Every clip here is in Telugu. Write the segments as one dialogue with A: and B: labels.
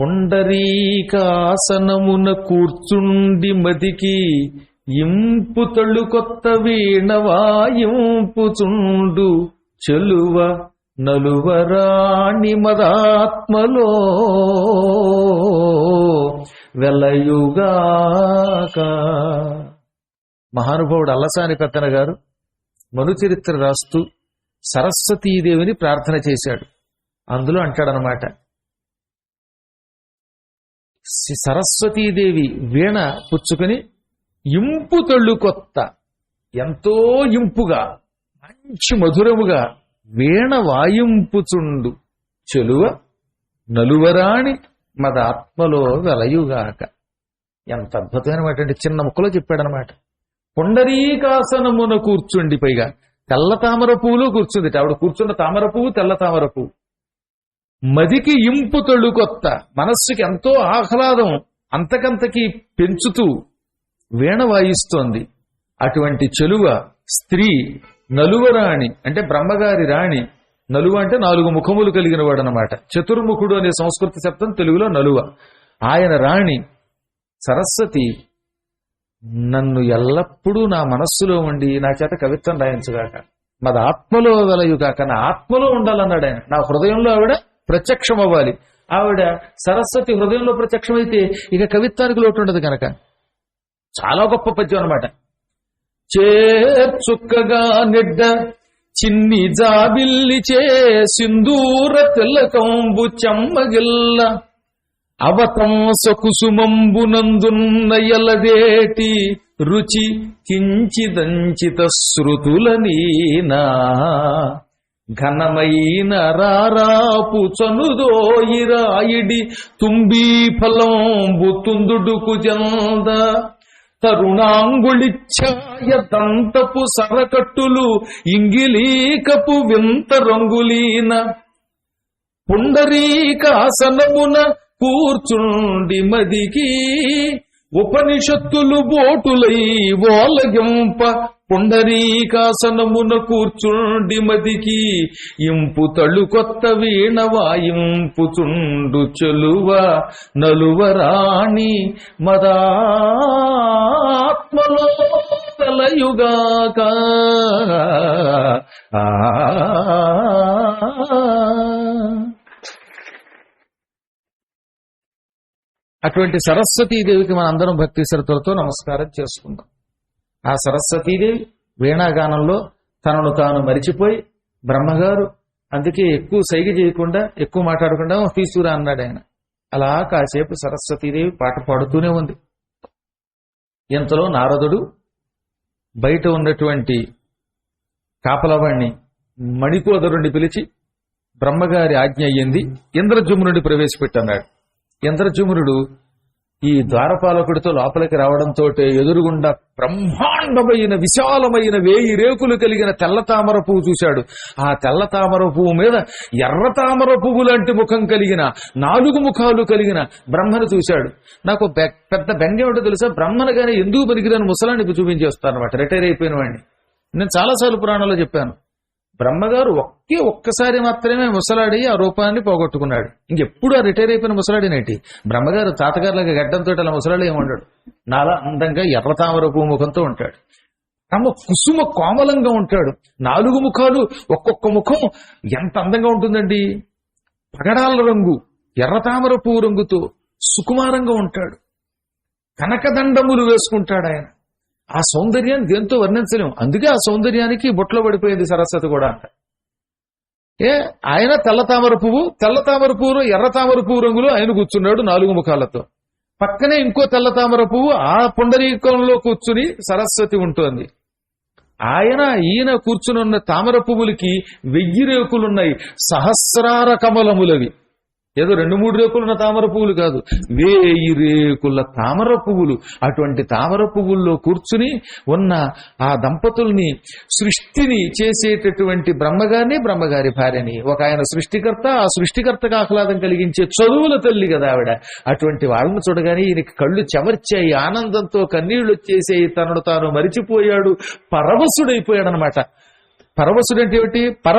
A: పుండరీకాసనమున కూర్చుండి మదికి ఇంపు తళ్ళు కొత్త వీణవాయింపుచుండు చెలువ నలువరాణి మదాత్మలో వెలయుగాక. మహానుభావుడు అల్లసాని పెత్తన గారు మనుచరిత్ర రాస్తూ సరస్వతీదేవిని ప్రార్థన చేశాడు. అందులో అంటాడనమాట సరస్వతీదేవి వీణ పుచ్చుకొని ఇంపు తళ్ళు కొత్త. ఎంతో ఇంపుగా మంచి మధురముగా వీణ వాయింపుచుండు చెలువ నలువరాణి మద ఆత్మలో వెలయుగాక. ఎంత అద్భుతమైనటువంటి చిన్న ముక్కలో చెప్పాడనమాట. పుండరీకాసనమున కూర్చుండి పైగా తెల్ల తామర పువ్వులో కూర్చుంది ఆవిడ కూర్చున్న తామర పువ్వు తెల్ల తామర పువ్వు. మదికి ఇంపు తొళ్ళు మనస్సుకి ఎంతో ఆహ్లాదం అంతకంతకి పెంచుతూ వీణ వాయిస్తోంది. అటువంటి చెలువ స్త్రీ నలువరాణి అంటే బ్రహ్మగారి రాణి నలువ అంటే నాలుగు ముఖములు కలిగిన వాడనమాట. చతుర్ముఖుడు అనే సంస్కృత శబ్దం తెలుగులో నలువ. ఆయన రాణి సరస్వతి నన్ను ఎల్లప్పుడూ నా మనస్సులో ఉండి నా చేత కవిత్వం రాయించుగాక మాది ఆత్మలో వెలయుగాక నా ఆత్మలో ఉండాలన్నాడు ఆయన నా హృదయంలో ఆవిడ ప్రత్యక్షం అవ్వాలి ఆవిడ సరస్వతి హృదయంలో ప్రత్యక్షమైతే ఇక కవిత్వానికి లోటు ఉండదు కనుక చాలా గొప్ప పద్యం అనమాట చేర్చుక్కగా నిడ్డ చిన్ని జాబిల్లి చే సింధూర తిలకంబు చెమ్మగిల్ల అవతంస కుసుమంబునందున్న ఎలదేటి రుచి కించిదంచిత శృతులనీనా ఘనమైన రారాపు చనుదోయిరాయిడి తుంబీ ఫలంబు తుందుడుకు జంద. తరుణాంగుళిఛాయ దంతపు సరకట్టులు ఇంగిలీకపు వింత రంగులీన. పుండరీకాసనమున కూర్చుండి మదికి ఉపనిషత్తులు బోటులై ఓలగింప పుండరీకాసనమున కూర్చుండి మదికి ఇంపు తళు కొత్త వీణ వాయింపుచుండు చెలువ నలువరాణి మదాత్మలో తలయుగాక ఆ అటువంటి సరస్వతీదేవికి మన అందరం భక్తి శ్రద్ధలతో నమస్కారం చేసుకుందాం. ఆ సరస్వతీదేవి వీణాగానంలో తనను తాను మరిచిపోయి బ్రహ్మగారు అందుకే ఎక్కువ సైగ చేయకుండా ఎక్కువ మాట్లాడకుండా తీసుకురా అన్నాడు ఆయన. అలా కాసేపు సరస్వతీదేవి పాట పాడుతూనే ఉంది. ఇంతలో నారదుడు బయట ఉన్నటువంటి కాపలవాణ్ణి మణికోదరుణ్ణి పిలిచి బ్రహ్మగారి ఆజ్ఞ అయ్యింది. ఇంద్రజుమ్నుడి ప్రవేశపెట్టన్నాడు. ఇంద్రజుమ్నుడు ఈ ద్వారపాలకుడితో లోపలికి రావడంతో ఎదురుగుండా బ్రహ్మాండమైన విశాలమైన వేయి రేకులు కలిగిన తెల్ల తామర పువ్వు చూశాడు. ఆ తెల్ల తామర పువ్వు మీద ఎర్ర తామర పువ్వు లాంటి ముఖం కలిగిన నాలుగు ముఖాలు కలిగిన బ్రహ్మను చూశాడు. నాకు పెద్ద బెంగ ఏమిటో తెలుసా? బ్రహ్మను కానీ ఎందుకు పనికిరాని ముసలాన్ని చూపించేస్తాను అనమాట రిటైర్ అయిపోయిన వాడిని. నేను చాలాసార్లు పురాణంలో చెప్పాను. బ్రహ్మగారు ఒకే ఒక్కసారి మాత్రమే ముసలాడి ఆ రూపాన్ని పోగొట్టుకున్నాడు. ఇంకెప్పుడు ఆ రిటైర్ అయిపోయిన ముసలాడినేటి? బ్రహ్మగారు తాతగారులాగా గడ్డంతో అలా ముసలాడు ఏమంటాడు నాలా అందంగా ఎర్ర తామర ముఖంతో ఉంటాడు. తమ కుసుమ కోమలంగా ఉంటాడు. నాలుగు ముఖాలు ఒక్కొక్క ముఖం ఎంత అందంగా ఉంటుందండి. పగడాల రంగు ఎర్ర తామర పువ్వు రంగుతో సుకుమారంగా ఉంటాడు. కనకదండములు వేసుకుంటాడు ఆయన ఆ సౌందర్యాన్ని దేంతో వర్ణించలేము. అందుకే ఆ సౌందర్యానికి బొట్లో పడిపోయింది సరస్వతి కూడా అంట. ఏ ఆయన తెల్ల తామర పువ్వు తెల్ల తామర పువ్వు ఎర్ర తామర పువ్వు రంగులో ఆయన కూర్చున్నాడు నాలుగు ముఖాలతో. పక్కనే ఇంకో తెల్ల తామర పువ్వు ఆ పుండరీకంలో కూర్చుని సరస్వతి ఉంటుంది. ఆయన ఈయన కూర్చునున్న తామర పువ్వులకి వెయ్యి రేకులున్నాయి. సహస్రార కమలములవి. ఏదో రెండు మూడు రేకులున్న తామర పువ్వులు కాదు. వేయి రేకుల తామర పువ్వులు. అటువంటి తామర పువ్వుల్లో కూర్చుని ఉన్న ఆ దంపతుల్ని సృష్టిని చేసేటటువంటి బ్రహ్మగారిని బ్రహ్మగారి భార్యని. ఒక ఆయన సృష్టికర్త ఆ సృష్టికర్తకు ఆహ్లాదం కలిగించే చదువుల తల్లి కదా ఆవిడ. అటువంటి వాళ్ళని చూడగానే ఈయనకి కళ్ళు చెమర్చాయి ఆనందంతో కన్నీళ్ళు వచ్చేసాయి. తనను తాను మరిచిపోయాడు పరవశుడైపోయాడనమాట పరవశుడు అంటే ఏమిటి? పర.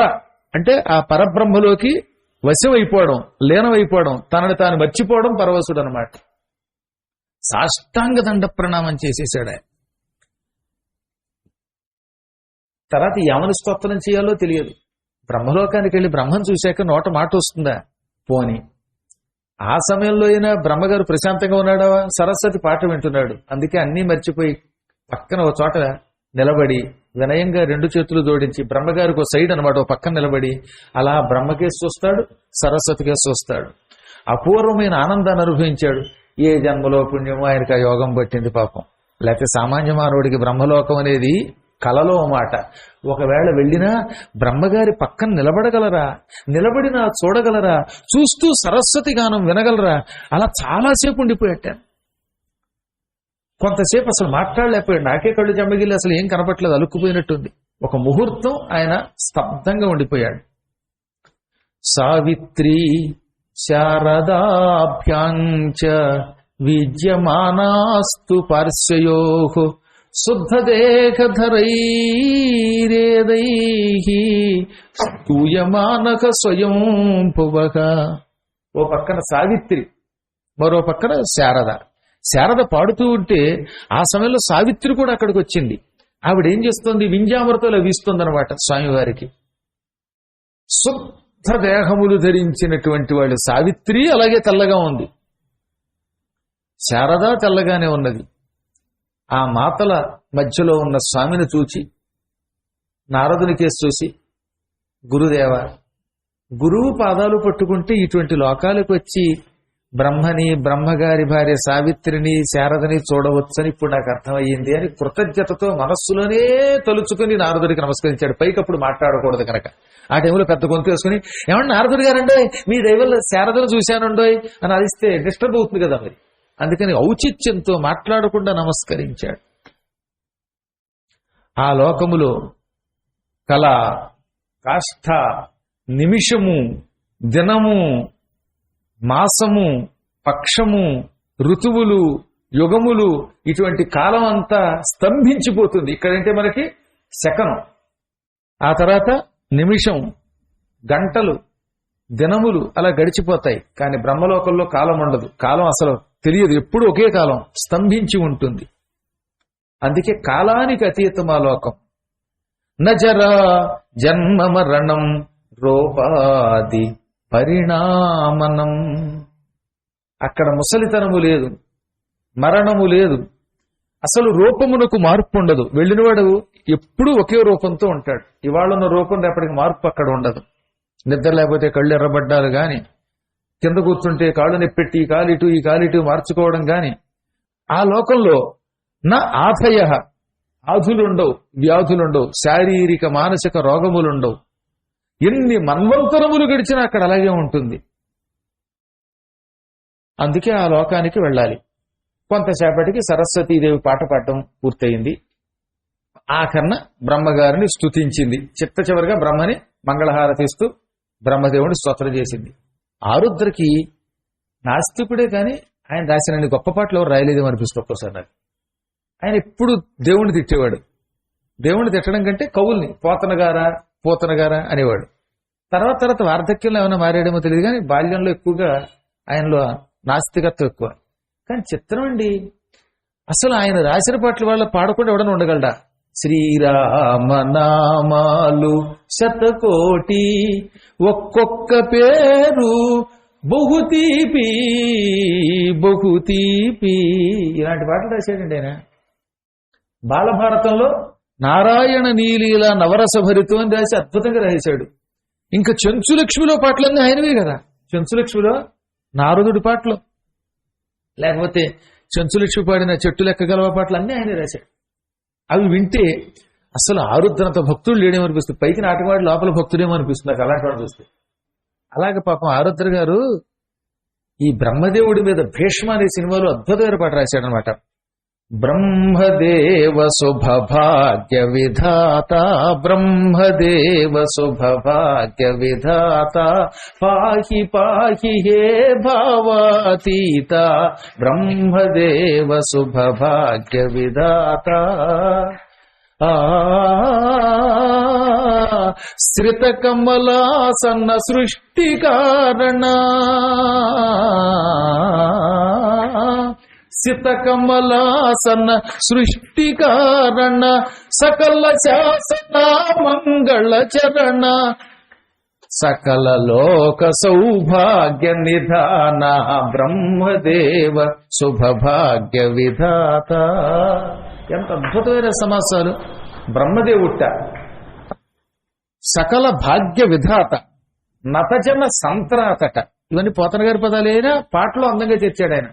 A: అంటే ఆ పరబ్రహ్మలోకి వశమైపోవడం లీనమైపోవడం తనని తాను మర్చిపోవడం పరవశుడు అనమాట సాష్టాంగ దండ ప్రణామం చేసేసాడు ఆయన. తర్వాత యమను స్తోత్రం చేయాలో తెలియదు. బ్రహ్మలోకానికి వెళ్ళి బ్రహ్మను చూశాక నోట మాట వస్తుందా? పోని. ఆ సమయంలో అయినా బ్రహ్మగారు ప్రశాంతంగా ఉన్నాడా? సరస్వతి పాట వింటున్నాడు. అందుకే అన్నీ మర్చిపోయి పక్కన ఒక చోట నిలబడి వినయంగా రెండు చేతులు జోడించి బ్రహ్మగారికి ఒక సైడ్ అనమాట ఒక పక్కన నిలబడి అలా బ్రహ్మకే చూస్తాడు సరస్వతికే చూస్తాడు అపూర్వమైన ఆనందాన్ని అనుభవించాడు. ఏ జన్మలో పుణ్యమో ఆయనకి ఆ యోగం పట్టింది పాపం. లేకపోతే సామాన్య మానవుడికి బ్రహ్మలోకం అనేది కలలో మాట. ఒకవేళ వెళ్ళినా బ్రహ్మగారి పక్కన నిలబడగలరా? నిలబడినా చూడగలరా? చూస్తూ సరస్వతి గానం వినగలరా? అలా చాలాసేపు ఉండిపోయాట కొంతసేపు అసలు మాట్లాడలేకపోయాడు. నాకే కళ్ళు జమ్మగిల్లి అసలు ఏం కనపట్లేదు అలుక్కుపోయినట్టుంది. ఒక ముహూర్తం ఆయన స్తబ్దంగా ఉండిపోయాడు. సావిత్రి శారదాభ్యాంచ విద్యమానాస్తు పార్శ్వయో శుద్ధదేహధరైరేదై స్తూయమానక స్వయం పువక ఓ పక్కన సావిత్రి మరో పక్కన శారద. శారద పాడుతూ ఉంటే ఆ సమయంలో సావిత్రి కూడా అక్కడికి వచ్చింది ఆవిడ ఏం చేస్తుంది? వింజామృతలో లభిస్తుంది అనమాట స్వామివారికి. శుద్ధ దేహములు ధరించినటువంటి వాళ్ళు. సావిత్రి అలాగే తెల్లగా ఉంది. శారద తెల్లగానే ఉన్నది. ఆ మాతల మధ్యలో ఉన్న స్వామిని చూచి నారదుని కేసు చూసి గురుదేవ గురువు పాదాలు పట్టుకుంటే ఇటువంటి లోకాలకు వచ్చి బ్రహ్మని బ్రహ్మగారి భార్య సావిత్రిని శారదని చూడవచ్చని ఇప్పుడు నాకు అర్థమయ్యింది అని కృతజ్ఞతతో మనస్సులోనే తలుచుకుని నారదుడికి నమస్కరించాడు. పైకి అప్పుడు మాట్లాడకూడదు కనుక. ఆ టైంలో పెద్ద గొంతు వేసుకుని ఏమన్నా నారదుడు గారండోయ్ మీ దైవంలో శారదను చూశానుండో అని అదిస్తే డిస్టర్బ్ అవుతుంది కదా మరి. అందుకని ఔచిత్యంతో మాట్లాడకుండా నమస్కరించాడు. ఆ లోకములో కళ కాష్ఠ నిమిషము దినము మాసము పక్షము ఋతువులు యుగములు ఇటువంటి కాలం అంతా స్తంభించిపోతుంది. ఇక్కడంటే మనకి శకనం. ఆ తర్వాత నిమిషం గంటలు దినములు అలా గడిచిపోతాయి. కానీ బ్రహ్మలోకంలో కాలం ఉండదు. కాలం అసలు తెలియదు. ఎప్పుడు ఒకే కాలం స్తంభించి ఉంటుంది. అందుకే కాలానికి అతీతం ఆ లోకం. నజరా జన్మ మరణం రూపాది. పరిణామనం. అక్కడ ముసలితనము లేదు మరణము లేదు. అసలు రూపమునకు మార్పు ఉండదు. వెళ్ళినవాడు ఎప్పుడూ ఒకే రూపంతో ఉంటాడు. ఇవాళ ఉన్న రూపం రేపటికి మార్పు అక్కడ ఉండదు. నిద్ర లేకపోతే కళ్ళు ఎర్రబడ్డాలు కానీ కింద కూర్చుంటే కాళ్ళు నెప్పెట్టి ఈ కాలిటు ఈ కాలిటు మార్చుకోవడం కానీ ఆ లోకంలో నా ఆథయ ఆధులుండవు వ్యాధులుండవు శారీరక మానసిక రోగములుండవు. ఎన్ని మన్వంతరములు గడిచినా అక్కడ అలాగే ఉంటుంది. అందుకే ఆ లోకానికి వెళ్ళాలి. కొంతసేపటికి సరస్వతీదేవి పాట పాడటం పూర్తయింది. ఆఖరణ బ్రహ్మగారిని స్తుతించింది. చిత్త చివరిగా బ్రహ్మని మంగళహారతిస్తూ బ్రహ్మదేవుని స్తోత్రం చేసింది. ఆరుద్రకి నాస్తికుడే కానీ ఆయన రాసిన గొప్ప పాటలు ఎవరు రాయలేదేమో అనిపిస్తుంది ఒక్కోసారి నాకు. ఆయన ఎప్పుడు దేవుణ్ణి తిట్టేవాడు. దేవుణ్ణి తిట్టడం కంటే కవుల్ని పోతన గారా పోతన గారా అనేవాడు. తర్వాత తర్వాత వార్ధక్యంలో ఏమైనా మారాడేమో తెలియదు కానీ బాల్యంలో ఎక్కువగా ఆయనలో నాస్తికత్వం ఎక్కువ. కానీ చిత్రం అండి. అసలు ఆయన రాసిన పాటలు వాళ్ళ పాడకుండా ఎవడన్నా ఉండగలడా? శ్రీరామ నామాలు శతకోటి ఒక్కొక్క పేరు బహుతీపి బహుతీపి ఇలాంటి పాటలు రాశాడండి ఆయన. బాలభారతంలో నారాయణ నీలీల నవరస భరితం అని రాసి అద్భుతంగా రాశాడు ఇంకా చెంచులక్ష్మిలో పాటలన్నీ ఆయనవే కదా. చెంచులక్ష్మిలో నారదుడి పాటలు. లేకపోతే చెంచులక్ష్మి పాడిన చెట్టు లెక్క గలవ పాటలు అన్నీ ఆయన రాశాడు. అవి వింటే అసలు ఆరుద్రంత భక్తుడు లేడేమనిపిస్తుంది పైకి నాటివాడు లోపల భక్తుడేమో అనిపిస్తుంది నాకు అలాంటి వాడు చూస్తే. అలాగే పాపం ఆరుద్ర గారు ఈ బ్రహ్మదేవుడి మీద భీష్మ అనే సినిమాలో అద్భుతమైన పాట రాశాడనమాట బ్రహ్మదేవ శుభభాగ్య విధాత బ్రహ్మదేవ శుభభాగ్య విధాత పాహి పాహి హే భావాతీత బ్రహ్మదేవ శుభభాగ్య విధాత శ్రితకమలాసన్న సృష్టి కారణ. సితకమలాసన సృష్టి కారణ సకల శాసన మంగళ చరణ సకల లోక సౌభాగ్య నిధాన బ్రహ్మదేవ శుభభాగ్య విధాత. ఎంత అద్భుతమైన సమాసాలు. బ్రహ్మదేవుట్ట సకల భాగ్య విధాత నతజన సంత్రాతట. ఇవన్నీ పోతన గారి పదాలైనా పాటలో అందంగా తెచ్చాడు ఆయన.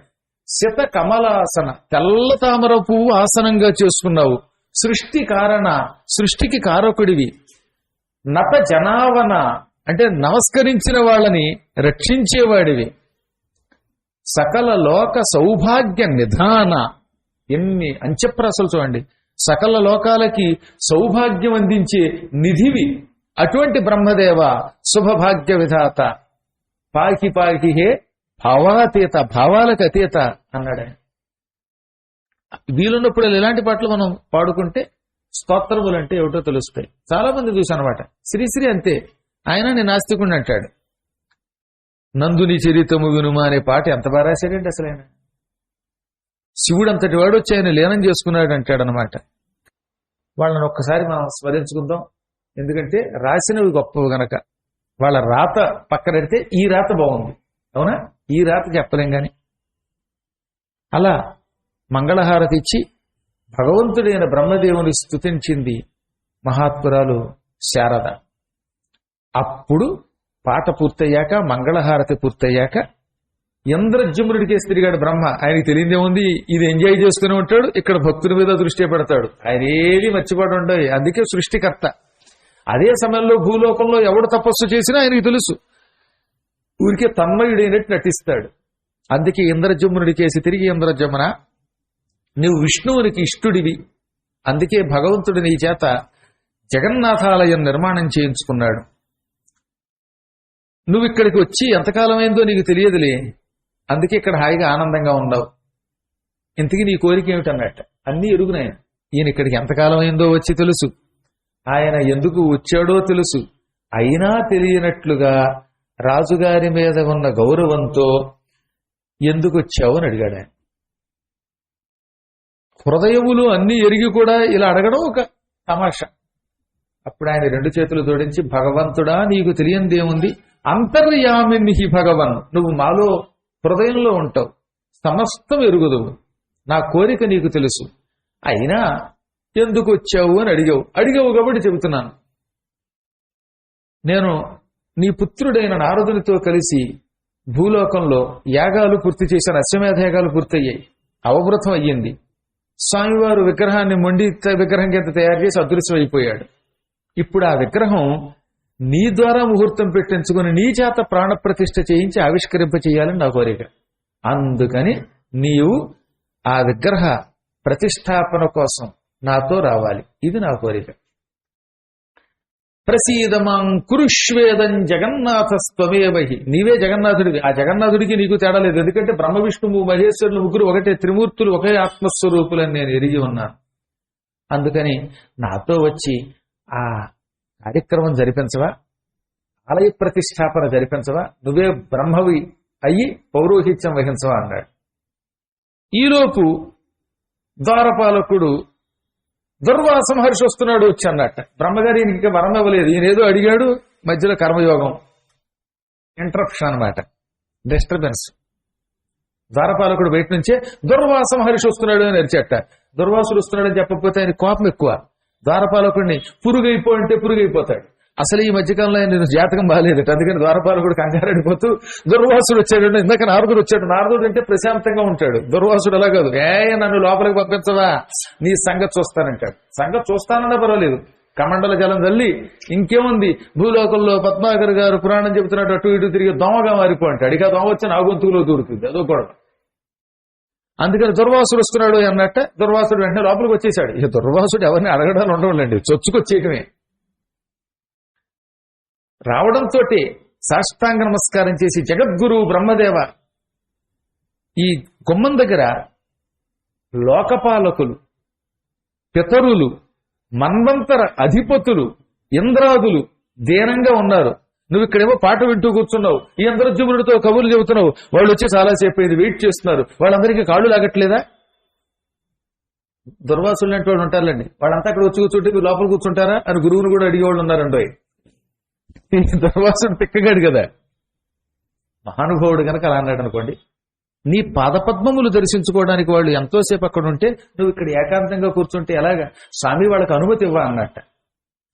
A: శత కమలాసన తెల్ల తామర పువ్వు ఆసనంగా చేసుకున్నావు. సృష్టి కారణ సృష్టికి కారకుడివి. నత జనావన అంటే నమస్కరించిన వాళ్ళని రక్షించేవాడివి. సకల లోక సౌభాగ్య నిధాన. ఎన్ని అంచెప్రాసలు చూడండి. సకల లోకాలకి సౌభాగ్యం అందించే నిధివి. అటువంటి బ్రహ్మదేవ శుభభాగ్య విధాత. పాకి పాకి హే భావాతీత భావాలకు అతీత అన్నాడు ఆయన. వీలున్నప్పుడు ఇలాంటి పాటలు మనం పాడుకుంటే స్తోత్రములు అంటే ఏమిటో తెలుస్తాయి. చాలా మంది చూసాను అనమాట శ్రీశ్రీ అంతే. ఆయన నేను నాస్తికుడిని అంటాడు. నందుని చరితము వినుమా అనే పాట ఎంత బాగా రాశాడండి అసలు ఆయన? శివుడు అంతటి వాడు వచ్చి ఆయన లీనం చేసుకున్నాడు అంటాడు అనమాట వాళ్ళని ఒక్కసారి మనం స్మరించుకుందాం. ఎందుకంటే రాసినవి గొప్పవి గనక. వాళ్ళ రాత పక్కనెడితే ఈ రాత బాగుంది. అవునా? ఈ రాత్రి చెప్పలేం గాని. అలా మంగళహారతి ఇచ్చి భగవంతుడైన బ్రహ్మదేవుని స్తుతించింది మహాత్మురాలు శారద. అప్పుడు పాట పూర్తయ్యాక మంగళహారతి పూర్తయ్యాక ఇంద్రజమునుడికేసి తిరిగాడు బ్రహ్మ. ఆయనకి తెలియదేముంది ఇది ఎంజాయ్ చేస్తూనే ఉంటాడు ఇక్కడ భక్తుల మీద దృష్టి పెడతాడు. ఆయన ఏది మర్చిపోవడం ఉండవు అందుకే సృష్టికర్త. అదే సమయంలో భూలోకంలో ఎవడు తపస్సు చేసినా ఆయనకి తెలుసు. ఊరికే తన్మయుడైనట్టు నటిస్తాడు. అందుకే ఇంద్రజమునుడికేసి తిరిగి ఇంద్రజమున నీవు విష్ణువునికి ఇష్టుడివి. అందుకే భగవంతుడు నీ చేత జగన్నాథాలయం నిర్మాణం చేయించుకున్నాడు. నువ్వు ఇక్కడికి వచ్చి ఎంతకాలమైందో నీకు తెలియదులే. అందుకే ఇక్కడ హాయిగా ఆనందంగా ఉండవు ఇంతకీ నీ కోరిక ఏమిటన్నట్టు? అన్నీ ఎరుగునాయన ఈయన ఇక్కడికి ఎంతకాలమైందో వచ్చి తెలుసు. ఆయన ఎందుకు వచ్చాడో తెలుసు. అయినా తెలియనట్లుగా రాజుగారి మీద ఉన్న గౌరవంతో ఎందుకు వచ్చావు అని అడిగాడు ఆయన. హృదయములు అన్ని ఎరిగి కూడా ఇలా అడగడం ఒక తమాషా. అప్పుడు ఆయన రెండు చేతులు జోడించి భగవంతుడా నీకు తెలియందేముంది అంతర్యామిని భగవన్ నువ్వు మాలో హృదయంలో ఉంటావు సమస్తం ఎరుగుదు నా కోరిక నీకు తెలుసు. అయినా ఎందుకు వచ్చావు అని అడిగావు. అడిగావు కాబట్టి చెబుతున్నాను. నేను నీ పుత్రుడైన నారదునితో కలిసి భూలోకంలో యాగాలు పూర్తి చేశాను అశ్వమేధ యాగాలు పూర్తయ్యాయి. అవమృతం అయ్యింది. స్వామివారు విగ్రహాన్ని మొండి విగ్రహం కింద తయారు చేసి అదృశ్యం అయిపోయాడు ఇప్పుడు ఆ విగ్రహం నీ ద్వారా ముహూర్తం పెట్టించుకుని నీ చేత ప్రాణప్రతిష్ఠ చేయించి ఆవిష్కరింప చేయాలని నా కోరిక. అందుకని నీవు ఆ విగ్రహ ప్రతిష్టాపన కోసం నాతో రావాలి. ఇది నా కోరిక. ప్రసీదమాం కురుష్వేదం జగన్నాథస్త్వమేవహి. నీవే జగన్నాథుడివి. ఆ జగన్నాథుడికి నీకు తేడా లేదు. ఎందుకంటే బ్రహ్మ విష్ణువు మహేశ్వరులు ముగ్గురు ఒకటే త్రిమూర్తులు ఒకే ఆత్మస్వరూపులని నేను ఎరిగి ఉన్నాను. అందుకని నాతో వచ్చి ఆ కార్యక్రమం జరిపించవా? ఆలయ ప్రతిష్టాపన జరిపించవా? నువ్వే బ్రహ్మవి అయ్యి పౌరోహిత్యం వహించవా? అన్నాడు. ఈలోపు ద్వారపాలకుడు దుర్వాస మహర్షి వస్తున్నాడు వచ్చి అన్నట్ట. బ్రహ్మగారి ఈయనకి ఇంకా వరం ఇవ్వలేదు. ఈయన ఏదో అడిగాడు మధ్యలో కర్మయోగం. ఇంటరప్షన్ అన్నమాట. డిస్టర్బెన్స్ ద్వారపాలకుడు బయట నుంచే దుర్వాస మహర్షి వస్తున్నాడు అని అరిచేట. దుర్వాసుడు వస్తున్నాడని చెప్పకపోతే ఆయన కోపం ఎక్కువ. ద్వారపాలకుడిని పురుగైపో అంటే పురుగైపోతాడు. అసలు ఈ మధ్యకాలంలో నేను జాతకం బాగాలేదట. అందుకని ద్వారపాలకుడు కంగారడిపోతూ దుర్వాసుడు వచ్చాడు. ఇందాక నారదుడు వచ్చాడు. నారదుడు అంటే ప్రశాంతంగా ఉంటాడు. దుర్వాసుడు అలా కాదు. ఏ నన్ను లోపలికి పంపించవా? నీ సంగతి చూస్తానంటాడు. సంగతి చూస్తానన్నా పర్వాలేదు. కమండల జలం తల్లి ఇంకేముంది? భూలోకంలో పద్మాకర్ గారు పురాణం చెబుతున్నాడు అటు ఇటు తిరిగి దోమగా మారిపో అంటాడు. ఇక దోమ వచ్చి నా గొంతుకులో దూరుతుంది. అదో గొడవ అందుకని దుర్వాసుడు వస్తున్నాడు అన్నట్ట దుర్వాసుడు వెంటనే లోపలికి వచ్చేసాడు ఇక దుర్వాసుడు ఎవరిని అడగడాలు ఉండవాలండి చొచ్చుకొచ్చేయటమే. రావడంతో సాష్టాంగ నమస్కారం చేసి జగద్గురు బ్రహ్మదేవ ఈ గుమ్మం దగ్గర లోకపాలకులు పితరులు మన్వంతర అధిపతులు ఇంద్రాదులు దీనంగా ఉన్నారు. నువ్వు ఇక్కడేమో పాట వింటూ కూర్చున్నావు. ఈ ఇంద్రజుముడితో కబుర్లు చెబుతున్నావు. వాళ్ళు వచ్చి చాలాసేపు అయింది వెయిట్ చేస్తున్నారు. వాళ్ళందరికీ కాళ్ళు లాగట్లేదా? దుర్వాసులు లాంటి వాళ్ళు ఉంటారులేండి. వాళ్ళంతా అక్కడ వచ్చి కూర్చుంటే మీరు లోపల కూర్చుంటారా? అని గురువుని కూడా అడిగేవాళ్ళు ఉన్నారండి. ఈ దుర్వాసుడు తిక్కగాడు కదా. మహానుభావుడు కనుక అలా అన్నాడు అనుకోండి నీ పాదపద్మములు దర్శించుకోవడానికి వాళ్ళు ఎంతోసేపు అక్కడ ఉంటే నువ్వు ఇక్కడ ఏకాంతంగా కూర్చుంటే ఎలాగా? స్వామి వాళ్ళకి అనుమతి ఇవ్వ అన్నట్ట.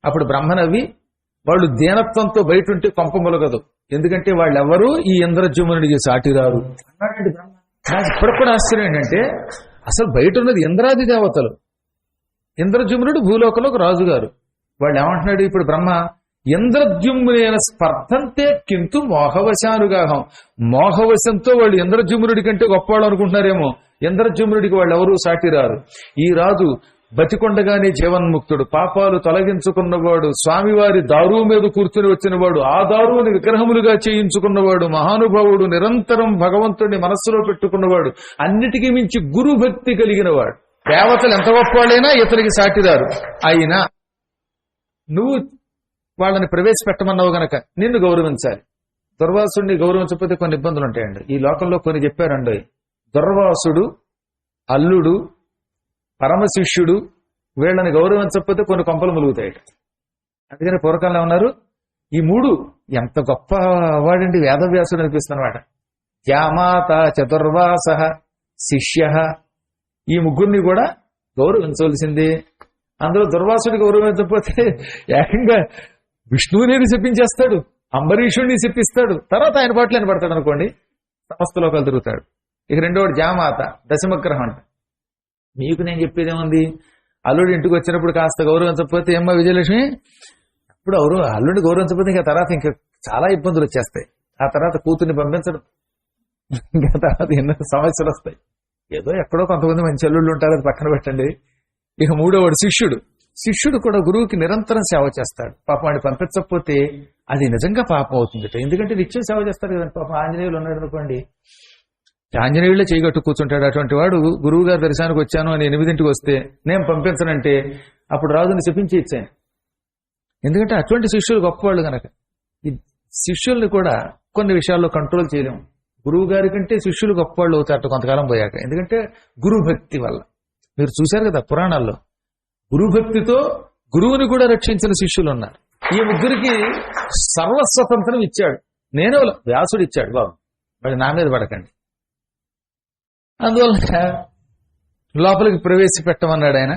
A: అప్పుడు బ్రహ్మనవి వాళ్ళు దీనత్వంతో బయట ఉంటే కొంపములగదు ఎందుకంటే వాళ్ళెవరూ ఈ ఇంద్రజమునుడికి సాటిరారు అన్నాడండి బ్రహ్మ. నాకు ఇప్పటికి కూడా ఆశ్చర్యం ఏంటంటే అసలు బయట ఉన్నది ఇంద్రాది దేవతలు. ఇంద్రజమునుడు భూలోకంలో ఒక రాజుగారు. వాళ్ళు ఏమంటున్నాడు ఇప్పుడు బ్రహ్మ ఇంద్రద్యుమ్మునైన స్పర్ధంతే కింటు మోహవశానుగాహం. మోహవశంతో వాళ్ళు ఇంద్రజుమ్నుడి కంటే గొప్పవాళ్ళు అనుకుంటున్నారేమో. ఇంద్రజుమ్నుడికి వాళ్ళు ఎవరూ సాటిరారు? ఈ రాజు బతికొండగానే జీవన్ముక్తుడు. పాపాలు తొలగించుకున్నవాడు స్వామివారి దారువు మీద కూర్చుని వచ్చినవాడు ఆ దారువుని విగ్రహములుగా చేయించుకున్నవాడు మహానుభావుడు నిరంతరం భగవంతుడిని మనస్సులో పెట్టుకున్నవాడు అన్నిటికీ మించి గురు భక్తి కలిగినవాడు. దేవతలు ఎంత గొప్పవాళ్ళైనా ఇతనికి సాటిరారు. అయినా నువ్వు వాళ్ళని ప్రవేశపెట్టమన్నావు గనక నిన్ను గౌరవించాలి. దుర్వాసుడిని గౌరవించకపోతే కొన్ని ఇబ్బందులు ఉంటాయండి. ఈ లోకంలో కొన్ని చెప్పారండి. దుర్వాసుడు అల్లుడు పరమశిష్యుడు వీళ్ళని గౌరవించకపోతే కొన్ని కొంపలు ములుగుతాయట. అందుకని పూర్వకాలంలో ఉన్నారు ఈ మూడు ఎంత గొప్ప వాడండి వేదవ్యాసుడు అనిపిస్తున్నమాట. యామాత చతుర్వాస శిష్య ఈ ముగ్గురిని కూడా గౌరవించవలసిందే. అందులో దుర్వాసుడి గౌరవించకపోతే ఏకంగా విష్ణువుని చెప్పించేస్తాడు అంబరీషుడిని చెప్పిస్తాడు తర్వాత ఆయన పాటలు ఆయన పడతాడు అనుకోండి సమస్త లోకాలు తిరుగుతాడు. ఇక రెండోడు జామాత దశమగ్రహం అంట. మీకు నేను చెప్పేది ఏముంది? అల్లుడు ఇంటికి వచ్చినప్పుడు కాస్త గౌరవించకపోతే ఏమ్మా విజయలక్ష్మి? ఇప్పుడు ఎవరు? అల్లుడిని గౌరవించకపోతే ఇంకా తర్వాత ఇంకా చాలా ఇబ్బందులు వచ్చేస్తాయి. ఆ తర్వాత కూతుర్ని పంపించడం. ఇంకా తర్వాత ఎన్నో సమస్యలు వస్తాయి. ఏదో ఎక్కడో కొంతమంది మంచి అల్లుళ్ళు ఉంటారు అది పక్కన పెట్టండి. ఇక మూడోవాడు శిష్యుడు. శిష్యుడు కూడా గురువుకి నిరంతరం సేవ చేస్తాడు. పాపం వాడిని పంపించకపోతే అది నిజంగా పాపం అవుతుంది ఎందుకంటే నిత్యం సేవ చేస్తారు కదండి. పాపం ఆంజనేయులు ఉన్నాడు అనుకోండి. ఆంజనేయులే చేయగట్టు కూర్చుంటాడు. అటువంటి వాడు గురువు గారి దర్శనానికి వచ్చాను అని ఎనిమిదింటికి వస్తే నేను పంపించనంటే అప్పుడు రాజుని చెప్పించి ఇచ్చాను. ఎందుకంటే అటువంటి శిష్యులు గొప్పవాళ్ళు గనక. ఈ శిష్యుల్ని కూడా కొన్ని విషయాల్లో కంట్రోల్ చేయలేము. గురువు గారి కంటే శిష్యులు గొప్పవాళ్ళు అవుతారట కొంతకాలం పోయాక. ఎందుకంటే గురుభక్తి వల్ల. మీరు చూశారు కదా పురాణాల్లో. గురుభక్తితో గురువుని కూడా రక్షించిన శిష్యులు ఉన్నారు ఈ ముగ్గురికి సర్వస్వతంత్రం ఇచ్చాడు. నేనే వ్యాసుడు ఇచ్చాడు బాబు. మరి నా మీద పడకండి. అందువల్ల లోపలికి ప్రవేశపెట్టమన్నాడు ఆయన.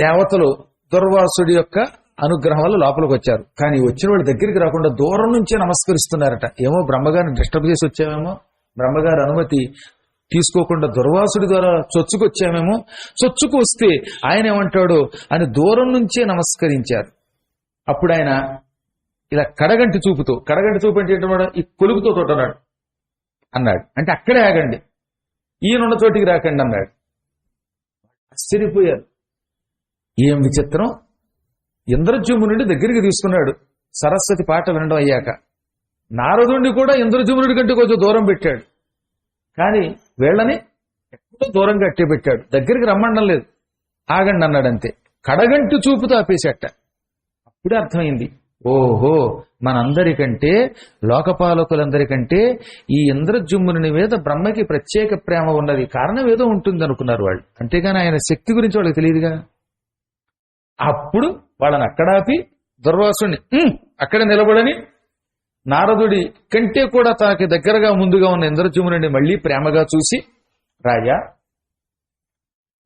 A: దేవతలు దుర్వాసుడి యొక్క అనుగ్రహం వల్ల లోపలికి వచ్చారు. కానీ వచ్చిన వాళ్ళ దగ్గరికి రాకుండా దూరం నుంచే నమస్కరిస్తున్నారట. ఏమో బ్రహ్మగారిని డిస్టర్బ్ చేసి వచ్చామేమో బ్రహ్మగారి అనుమతి తీసుకోకుండా దుర్వాసుడి ద్వారా చొచ్చుకొచ్చామేమో? చొచ్చుకు వస్తే ఆయన ఏమంటాడు? అని దూరం నుంచే నమస్కరించారు. అప్పుడు ఆయన ఇలా కడగంటి చూపుతో కడగంటి చూపు అంటే ఏంటన్నాడు ఈ కొలుగుతో తోటన్నాడు. అన్నాడు. అంటే అక్కడే ఆగండి. ఈయనున్న చోటికి రాకండి అన్నాడు. ఆశ్చర్యపోయారు. ఏం విచిత్రం? ఇంద్రజుమునుడి దగ్గరికి తీసుకున్నాడు. సరస్వతి పాట వినడం అయ్యాక. నారదుడిని కూడా ఇంద్రజుమునుడి కంటే కొంచెం దూరం పెట్టాడు. కానీ వీళ్ళని ఎప్పుడూ దూరంగా అట్టే పెట్టాడు దగ్గరికి రమ్మండం లేదు. ఆగండి అన్నాడు అంతే కడగంటి చూపుతో ఆపేసేట. అప్పుడే అర్థమైంది. ఓహో మనందరికంటే లోకపాలకులందరికంటే ఈ ఇంద్రజుమ్ముని మీద బ్రహ్మకి ప్రత్యేక ప్రేమ ఉన్నది. కారణం ఏదో ఉంటుంది అనుకున్నారు వాళ్ళు. అంతేగాని ఆయన శక్తి గురించి వాళ్ళకి తెలియదుగా? అప్పుడు వాళ్ళని అక్కడాపి దుర్వాసుని అక్కడ నిలబడని నారదుడి కంటే కూడా తనకి దగ్గరగా ముందుగా ఉన్న ఇంద్రజుముని మళ్ళీ ప్రేమగా చూసి రాజా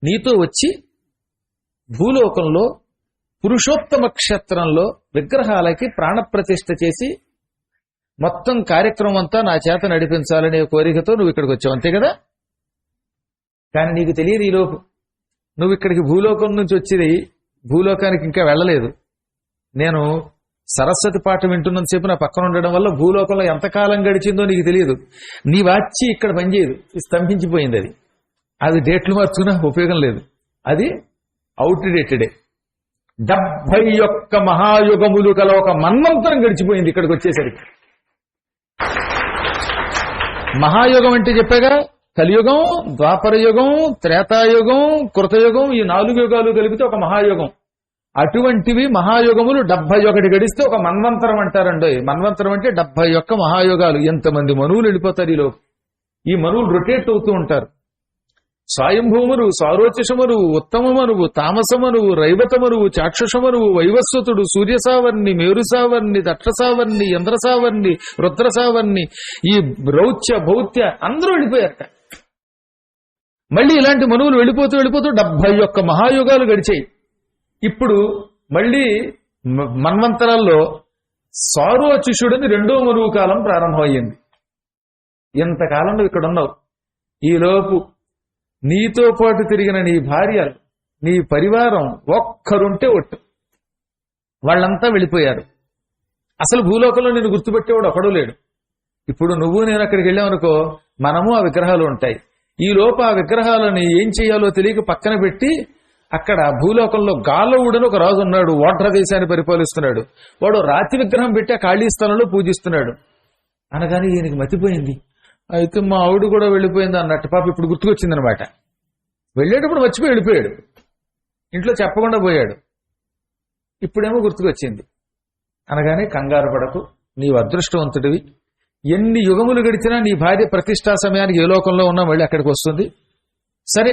A: నీతో వచ్చి భూలోకంలో పురుషోత్తమ క్షేత్రంలో విగ్రహాలకి ప్రాణప్రతిష్ఠ చేసి మొత్తం కార్యక్రమం అంతా నా చేత నడిపించాలనే కోరికతో నువ్వు ఇక్కడికి వచ్చావు. అంతే కదా? కానీ నీకు తెలియదు ఈలోపు నువ్వు ఇక్కడికి భూలోకం నుంచి వచ్చేది భూలోకానికి ఇంకా వెళ్ళలేదు. నేను సరస్వతి పాట వింటున్నంతసేపు నా పక్కన ఉండడం వల్ల భూలోకంలో ఎంతకాలం గడిచిందో నీకు తెలియదు. నీ వాచి ఇక్కడ పనిచేయదు. స్తంభించిపోయింది అది. అది డేట్లు మార్చుకున్నా ఉపయోగం లేదు. అది అవుట్ డేటెడే డెబ్బై ఒక్క మహాయుగములు గల ఒక మన్వంతరం గడిచిపోయింది ఇక్కడికి వచ్చేసరికి. మహాయుగం అంటే చెప్పాగా కలియుగం ద్వాపర యుగం త్రేతాయుగం కృతయుగం ఈ నాలుగు యుగాలు కలిపితే ఒక మహాయుగం. అటువంటివి మహాయుగములు డెబ్బై ఒకటి గడిస్తే ఒక మన్వంతరం అంటారండి. మన్వంతరం అంటే డెబ్బై ఒక్క మహాయుగాలు. ఎంతమంది మనువులు వెళ్ళిపోతారు ఈలో ఈ మనువులు రొటేట్ అవుతూ ఉంటారు. స్వయంభూమురు సారోచిషమరువు ఉత్తమమనువు తామసమనువు రైవతమనువు చాక్షుషమరువు వైవస్వతుడు సూర్యసావర్ణి మేరుసావర్ణి దక్షసావర్ణి యంద్రసావర్ణి రుద్రసావర్ణి ఈ రౌత్య భౌత్య అందరూ వెళ్ళిపోయారట. మళ్ళీ ఇలాంటి మనువులు వెళ్ళిపోతూ వెళ్ళిపోతూ డెబ్బై ఒక్క మహాయుగాలు గడిచాయి. ఇప్పుడు మళ్ళీ మన్వంతరాల్లో మన్వంతరాల్లో సారోచిషుడని రెండో మరువు కాలం ప్రారంభమయ్యింది. ఇంతకాలం నువ్వు ఇక్కడ ఉన్నావు ఈలోపు నీతో పాటు తిరిగిన నీ భార్య నీ పరివారం ఒక్కరుంటే ఒట్టు. వాళ్ళంతా వెళ్ళిపోయారు. అసలు భూలోకంలో నేను గుర్తుపెట్టేవాడు ఒకడూ లేడు. ఇప్పుడు నువ్వు నేను అక్కడికి వెళ్ళామనుకో మనము ఆ విగ్రహాలు ఉంటాయి. ఈ లోపు ఆ విగ్రహాలని ఏం చేయాలో తెలియక పక్కన పెట్టి అక్కడ భూలోకంలో గాలవుడని ఒక రాజు ఉన్నాడు ఓట్ర దేశాన్ని పరిపాలిస్తున్నాడు. వాడు రాతి విగ్రహం పెట్టి ఆ ఖాళీ స్థలంలో పూజిస్తున్నాడు. అనగానే ఈయనకి మతిపోయింది. అయితే మా ఆవిడ కూడా వెళ్ళిపోయింది అన్నట్టు. పాప ఇప్పుడు గుర్తుకొచ్చింది అనమాట వెళ్ళేటప్పుడు మర్చిపోయి వెళ్ళిపోయాడు. ఇంట్లో చెప్పకుండా పోయాడు. ఇప్పుడేమో గుర్తుకొచ్చింది. అనగానే కంగారు పడకు నీవు అదృష్టవంతుడివి. ఎన్ని యుగములు గడిచినా నీ భార్య ప్రతిష్టా సమయానికి ఏ లోకంలో ఉన్నా మళ్ళీ అక్కడికి వస్తుంది. సరే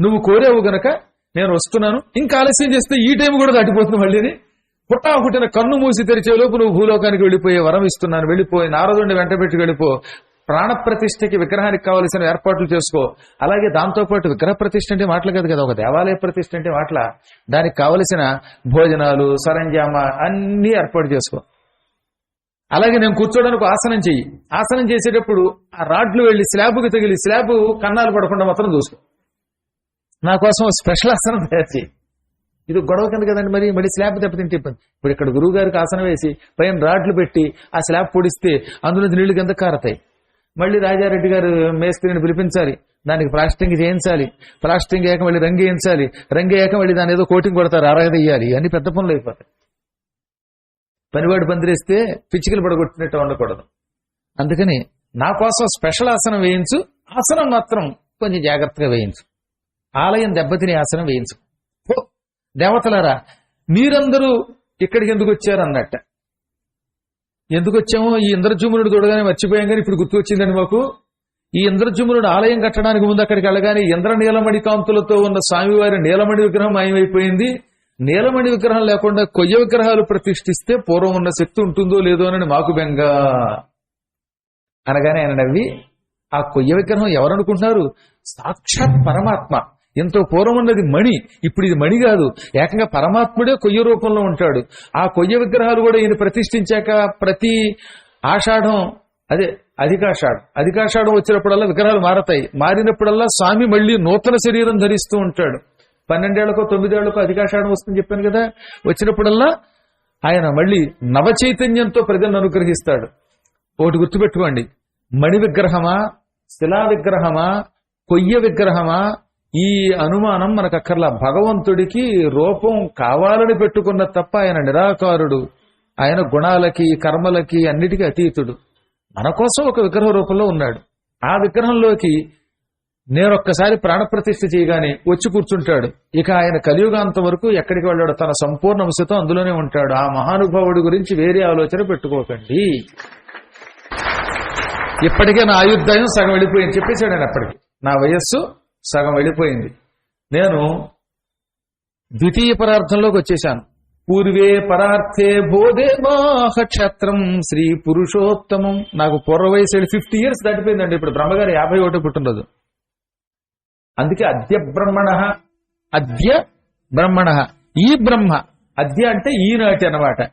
A: నువ్వు కోరావు గనక నేను వస్తున్నాను. ఇంకా ఆలస్యం చేస్తే ఈ టైం కూడా దాటిపోతుంది మళ్ళీని. పుట్టా పుట్టిన కన్ను మూసి తెరిచే లోపు నువ్వు భూలోకానికి వెళ్ళిపోయే వరం ఇస్తున్నాను. వెళ్ళిపోయి నారదుండి వెంట పెట్టి వెళ్ళిపో. ప్రాణ ప్రతిష్ఠకి విగ్రహానికి కావలసిన ఏర్పాట్లు చేసుకో. అలాగే దాంతోపాటు విగ్రహ ప్రతిష్ఠ అంటే మాటలు కదా కదా ఒక దేవాలయ ప్రతిష్ఠ అంటే మాటల. దానికి కావలసిన భోజనాలు సరంజామ అన్ని ఏర్పాటు చేసుకో. అలాగే నేను కూర్చోడానికి ఆసనం చెయ్యి. ఆసనం చేసేటప్పుడు ఆ రాడ్లు వెళ్ళి స్లాబ్కి తగిలి స్లాబ్ కన్నాలు పడకుండా మాత్రం చూసుకో. నా కోసం స్పెషల్ ఆసనం తయారు చేయి. ఇది గొడవ కింద కదండి మరి మళ్ళీ స్లాబ్ దెబ్బతింటే ఇబ్బంది ఇప్పుడు ఇక్కడ గురువు గారికి ఆసనం వేసి పైన రాడ్లు పెట్టి ఆ స్లాబ్ పొడిస్తే అందులో నీళ్ళు కింద కారతాయి. మళ్ళీ రాజారెడ్డి గారు మేస్త్రిని పిలిపించాలి. దానికి ప్లాస్టింగ్ చేయించాలి. ప్లాస్టింగ్ వేయక మళ్ళీ రంగు వేయించాలి. రంగు వేయక మళ్ళీ దాని ఏదో కోటింగ్ కొడతారు అరగదయ్యాలి అన్ని పెద్ద పనులు అయిపోతాయి. పనివాడు పందిరేస్తే పిచ్చికలు పడగొట్టినట్టు ఉండకూడదు. అందుకని నా కోసం స్పెషల్ ఆసనం వేయించు ఆసనం మాత్రం కొంచెం జాగ్రత్తగా వేయించు. ఆలయం దెబ్బతిని ఆసనం వేయించు. దేవతలారా మీరందరూ ఇక్కడికి ఎందుకు వచ్చారు అన్నట్ట ఎందుకు వచ్చామో ఈ ఇంద్రజుమ్నుడు చూడగానే మర్చిపోయాం కానీ ఇప్పుడు గుర్తుకొచ్చిందండి మాకు. ఈ ఇంద్రజుమ్నుడు ఆలయం కట్టడానికి ముందు అక్కడికి వెళ్ళగానే ఇంద్ర నీలమణి కాంతులతో ఉన్న స్వామివారి నీలమణి విగ్రహం మాయమైపోయింది. నీలమణి విగ్రహం లేకుండా కొయ్య విగ్రహాలు ప్రతిష్ఠిస్తే పూర్వం ఉన్న శక్తి ఉంటుందో లేదో అని మాకు బెంగ. అనగానే ఆయన నవ్వి ఆ కొయ్య విగ్రహం ఎవరనుకుంటున్నారు? సాక్షాత్ పరమాత్మ. ఎంతో పూర్వం ఉన్నది మణి. ఇప్పుడు ఇది మణి కాదు. ఏకంగా పరమాత్ముడే కొయ్య రూపంలో ఉంటాడు. ఆ కొయ్య విగ్రహాలు కూడా ఈయన ప్రతిష్ఠించాక ప్రతి ఆషాఢం అదే అధికాషాఢం. అధికాషాఢం వచ్చినప్పుడల్లా విగ్రహాలు మారతాయి. మారినప్పుడల్లా స్వామి మళ్ళీ నూతన శరీరం ధరిస్తూ ఉంటాడు. పన్నెండేళ్ళకో తొమ్మిదేళ్ళకో అధికాషాఢం వస్తుందని చెప్పాను కదా. వచ్చినప్పుడల్లా ఆయన మళ్ళీ నవ చైతన్యంతో ప్రజలను అనుగ్రహిస్తాడు. ఒకటి గుర్తుపెట్టుకోండి. మణి విగ్రహమా శిలా విగ్రహమా కొయ్య విగ్రహమా ఈ అనుమానం మనకు అక్కర్లా భగవంతుడికి రూపం కావాలని పెట్టుకున్న తప్ప ఆయన నిరాకారుడు. ఆయన గుణాలకి కర్మలకి అన్నిటికీ అతీతుడు. మన కోసం ఒక విగ్రహ రూపంలో ఉన్నాడు. ఆ విగ్రహంలోకి నేనొక్కసారి ప్రాణప్రతిష్ఠ చేయగానే వచ్చి కూర్చుంటాడు. ఇక ఆయన కలియుగాంత వరకు ఎక్కడికి వెళ్ళాడు తన సంపూర్ణ అంశతో అందులోనే ఉంటాడు. ఆ మహానుభావుడి గురించి వేరే ఆలోచన పెట్టుకోకండి. ఇప్పటికే నా ఆయుర్దాయం సగం వెళ్ళిపోయింది చెప్పేశాడు ఆయన అప్పటికి. నా వయస్సు సగం వెళ్ళిపోయింది. నేను ద్వితీయ పరార్థంలోకి వచ్చేశాను. పూర్వే పరార్థే బోధే క్షేత్రం శ్రీ పురుషోత్తమం. నాకు పూర్వ వయసు ఫిఫ్టీ ఇయర్స్ దాటిపోయిందండి. ఇప్పుడు బ్రహ్మగారు యాభై ఒకటి పుట్టినరోజు. అందుకే అద్య బ్రహ్మణ. అద్య బ్రహ్మణ. ఈ బ్రహ్మ అద్య అంటే ఈనాటి అన్నమాట.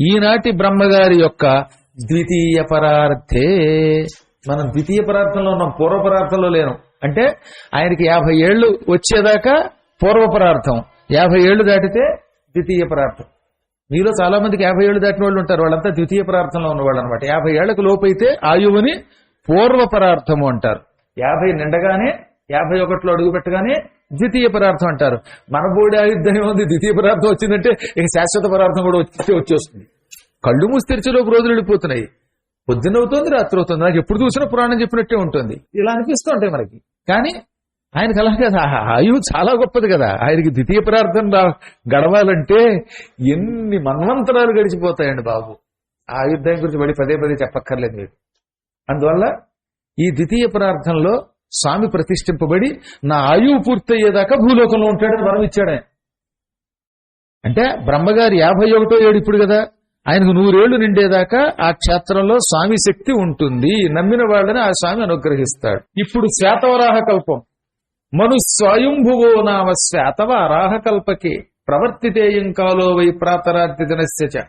A: ఈనాటి బ్రహ్మగారి యొక్క ద్వితీయ పరార్థే. మనం ద్వితీయ పరార్థంలో ఉన్నాం పూర్వ పరార్థంలో లేను. అంటే ఆయనకి యాభై ఏళ్ళు వచ్చేదాకా పూర్వ పరార్థం. యాభై ఏళ్ళు దాటితే ద్వితీయ పరార్థం. మీలో చాలా మందికి యాభై ఏళ్ళు దాటిన వాళ్ళు ఉంటారు. వాళ్ళంతా ద్వితీయ పరార్థంలో ఉన్నవాళ్ళు అనమాట యాభై ఏళ్ళకు లోపైతే ఆయువుని పూర్వ పరార్థము అంటారు. యాభై నిండగానే యాభై ఒకటిలో అడుగు పెట్టగానే ద్వితీయ పదార్థం అంటారు. మన బోడి ఆయుద్ధం ఏముంది? ద్వితీయ పదార్థం వచ్చిందంటే ఇక శాశ్వత పదార్థం కూడా వచ్చి వచ్చేస్తుంది. కళ్ళు మూసి తెరిచేలోపు రోజులు వెళ్ళిపోతున్నాయి. పొద్దున్న అవుతుంది రాత్రి అవుతుంది. నాకు ఎప్పుడు చూసినా పురాణం చెప్పినట్టే ఉంటుంది. ఇలా అనిపిస్తూ ఉంటాయి మనకి. కానీ ఆయనకి అలా కదా ఆయువు చాలా గొప్పది కదా. ఆయనకి ద్వితీయ ప్రార్థన గడవాలంటే ఎన్ని మన్వంతరాలు గడిచిపోతాయండి బాబు. ఆ ఆయుర్దాయం గురించి మళ్ళీ పదే పదే చెప్పక్కర్లేదు మీరు అందువల్ల ఈ ద్వితీయ ప్రార్థనలో స్వామి ప్రతిష్ఠింపబడి నా ఆయువు పూర్తయ్యేదాకా భూలోకంలో ఉంటాడని వరం ఇచ్చాడు అంటే బ్రహ్మగారి యాభై ఒకటో ఏడు ఇప్పుడు కదా? ఆయనకు నూరేళ్ళు నిండేదాకా ఆ క్షేత్రంలో స్వామి శక్తి ఉంటుంది. నమ్మిన వాళ్ళని ఆ స్వామి అనుగ్రహిస్తాడు. ఇప్పుడు శ్వేతవరాహ కల్పం. మను స్వయంభువో నామ శ్వేతవరాహ కల్పకే. ప్రవర్తితేయం కాలో వై ప్రాతరాత్రి దినశ్చ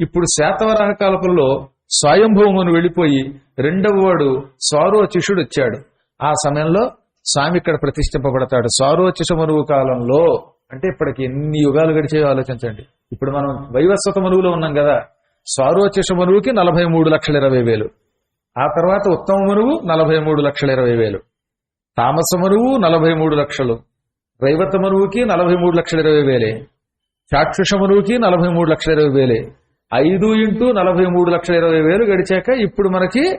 A: ఇప్పుడు శాతవరాహ కల్పంలో స్వయంభూమును వెళ్ళిపోయి రెండవ వాడు స్వారోచిషుడు వచ్చాడు ఆ సమయంలో స్వామి ఇక్కడ ప్రతిష్ఠింపబడతాడు. స్వారోచిషమనువు కాలంలో అంటే ఇప్పటికి ఎన్ని యుగాలు గడిచేయో ఆలోచించండి. ఇప్పుడు మనం వైవస్వత మనువులో ఉన్నాం కదా. స్వారోచిష మనువుకి నలభై మూడు లక్షల ఇరవై వేలు. ఆ తర్వాత ఉత్తమ మనువు నలభై మూడు లక్షల ఇరవై వేలు. తామస మనువు నలభై మూడు లక్షలు. రైవత మనువుకి నలభై మూడు లక్షల ఇరవై వేలే. చాక్షుష మనువుకి నలభై మూడు లక్షల ఇరవై వేలే. ఐదు ఇంటూ నలభై మూడు లక్షల ఇరవై వేలు గడిచాక ఇప్పుడు మనకి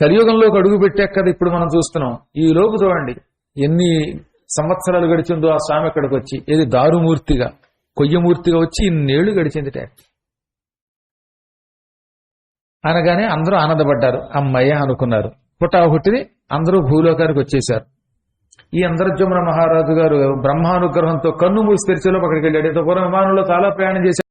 A: కలియుగంలోకి అడుగు పెట్టాక కదా ఇప్పుడు మనం చూస్తున్నాం. ఈ లోపు చూడండి. ఎన్ని సంవత్సరాలు గడిచిందో ఆ స్వామి అక్కడికి వచ్చి ఏది దారుమూర్తిగా కొయ్యమూర్తిగా వచ్చి ఇన్నేళ్ళు గడిచిందిట అనగానే అందరూ ఆనందపడ్డారు. అమ్మయ్య అనుకున్నారు. పుట్టాహుట్టిని అందరూ భూలోకానికి వచ్చేశారు. ఈ అంతర్జమున మహారాజు గారు బ్రహ్మానుగ్రహంతో కన్ను మూసి తెరిచేలోపు అక్కడికి వెళ్ళాడు. ఇంత పూర్వం విమానంలో చాలా ప్రయాణం చేశారు.